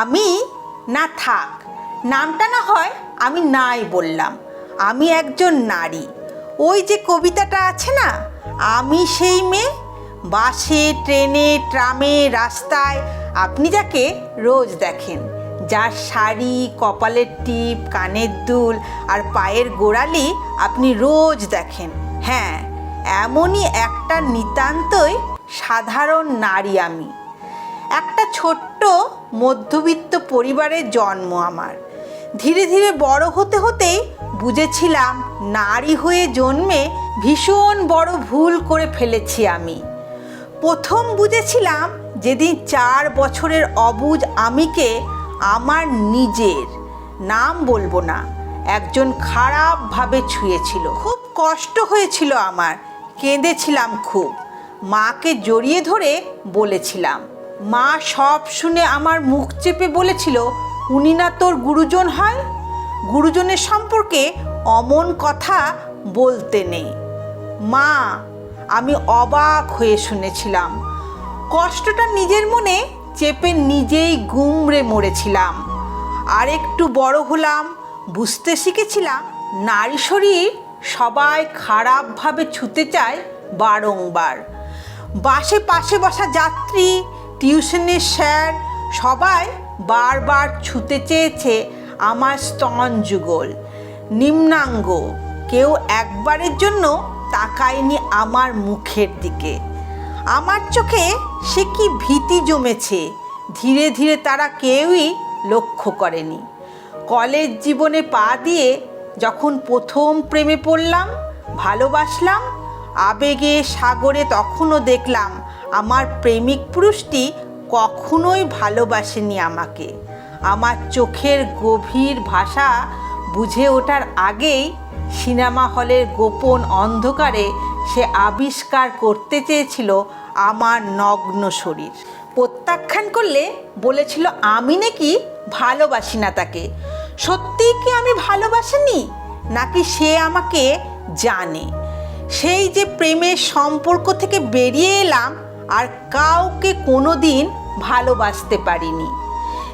আমি না থাক। নামটা না হয় আমি নাই বললাম। আমি একজন নারী। ওই যে কবিতাটা আছে না, আমি সেই মেয়ে, বাসে, ট্রেনে, ট্রামে, রাস্তায়, আপনি যাকে রোজ দেখেন, যার শাড়ি, কপালের টিপ, কানের দুল আর পায়ের গোড়ালি আপনি রোজ দেখেন। হ্যাঁ এমনই একটা নিতান্তই সাধারণ নারী আমি। একটা ছোট্ট মধ্যবিত্ত পরিবারের জন্ম আমার। ধীরে ধীরে বড় হতে হতেই বুঝেছিলাম নারী হয়ে জন্মে ভীষণ বড় ভুল করে ফেলেছি আমি। প্রথম বুঝেছিলাম যেদিন চার বছরের অবুজ আমিকে আমার নিজের, নাম বলব না, একজন খারাপভাবে ছুঁয়েছিল। খুব কষ্ট হয়েছিল আমার, কেঁদেছিলাম খুব। মাকে জড়িয়ে ধরে বলেছিলাম মা সব শুনে আমার মুখ চেপে বলেছিল, উনি না তোর গুরুজন হয়? গুরুজনের সম্পর্কে অমন কথা বলতে নেই। মা, আমি অবাক হয়ে শুনেছিলাম। কষ্টটা নিজের মনে চেপে নিজেই গুমড়ে মরেছিলাম। আর একটু বড় হলাম, বুঝতে শিখেছিলাম নারী শরীর সবাই খারাপভাবে ছুতে চায় বারংবার। বাসে পাশে বসা যাত্রী টিউশনের স্যার সবাই বারবার ছুতে চেয়েছে আমার স্তন যুগল। নিম্নাঙ্গ, কেউ একবারের জন্য তাকায়নি আমার মুখের দিকে। আমার চোখে সে কি ভীতি জমেছে, ধীরে ধীরে তারা কেউই লক্ষ্য করেনি। কলেজ জীবনে পা দিয়ে যখন প্রথম প্রেমে পড়লাম, ভালোবাসলাম আবেগে সাগরে তখনও দেখলাম আমার প্রেমিক পুরুষটি কখনোই ভালোবাসেনি আমাকে। আমার চোখের গভীর ভাষা বুঝে ওঠার আগেই সিনেমা হলের গোপন অন্ধকারে সে আবিষ্কার করতে চেয়েছিল আমার নগ্ন শরীর। প্রত্যাখ্যান করলে বলেছিল, আমি নাকি ভালোবাসি না তাকে। সত্যিই কি আমি ভালোবাসিনি? নাকি সে আমাকে জানে? সেই যে প্রেমের সম্পর্ক থেকে বেরিয়ে এলাম আর কাউকে কোনো দিন ভালোবাসতে পারিনি।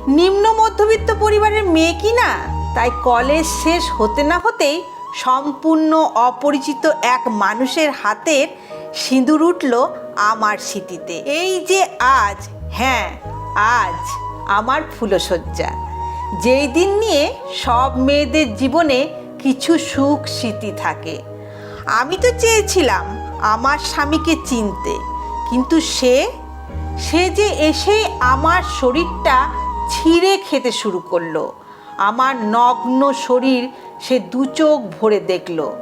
নিম্ন মধ্যবিত্ত পরিবারের মেয়ে কি না? তাই কলেজ শেষ হতে না হতেই সম্পূর্ণ অপরিচিত এক মানুষের হাতের সিঁদুর উঠল আমার স্মৃতিতে এই যে আজ হ্যাঁ আজ আমার ফুলশয্যা। যেই দিন নিয়ে সব মেয়েদের জীবনে কিছু সুখ স্মৃতি থাকে। আমি তো চেয়েছিলাম আমার স্বামীকে চিনতে। কিন্তু সে সে যে এসে আমার শরীরটা ছিঁড়ে খেতে শুরু করল। আমার নগ্ন শরীর সে দু চোখ ভরে দেখল।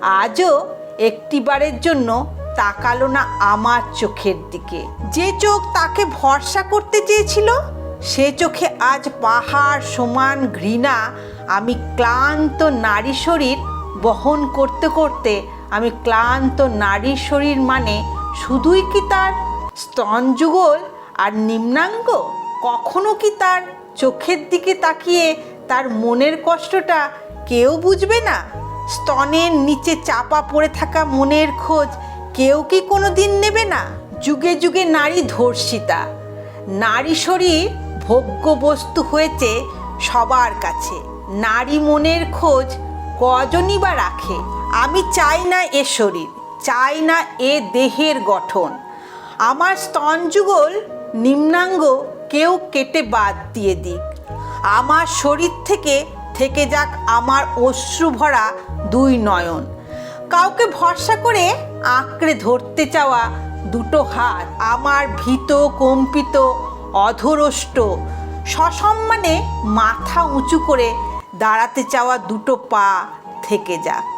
আজও একটিবারের জন্য তাকালো না আমার চোখের দিকে। যে চোখ তাকে ভরসা করতে চেয়েছিল, সে চোখে আজ পাহাড়, সমান ঘৃণা, আমি ক্লান্ত নারী শরীর বহন করতে করতে আমি ক্লান্ত নারীর শরীর মানে শুধুই কি তার স্তন যুগল আর নিম্নাঙ্গ? কখনো কি তার চোখের দিকে তাকিয়ে তার মনের কষ্টটা কেউ বুঝবে না? স্তনের নিচে চাপা পড়ে থাকা মনের খোঁজ কেউ কি কোনো দিন নেবে না? যুগে যুগে নারী ধর্ষিতা। নারী শরীর ভোগ্য বস্তু হয়েছে সবার কাছে। নারী মনের খোঁজ কজনই বা রাখে? আমি চাই না এ শরীর, চাই না এ দেহের গঠন। আমার স্তন যুগল নিম্নাঙ্গ কেউ কেটে বাদ দিয়ে দিক। আমার শরীর থেকে থেকে যাক আমার অশ্রু ভরা দুই নয়ন। কাউকে ভরসা করে আঁকড়ে ধরতে চাওয়া দুটো হাত আমার ভীত, কম্পিত, অধরষ্ট। সসম্মানে মাথা উঁচু করে দাঁড়াতে চাওয়া দুটো পা থেকে যাক।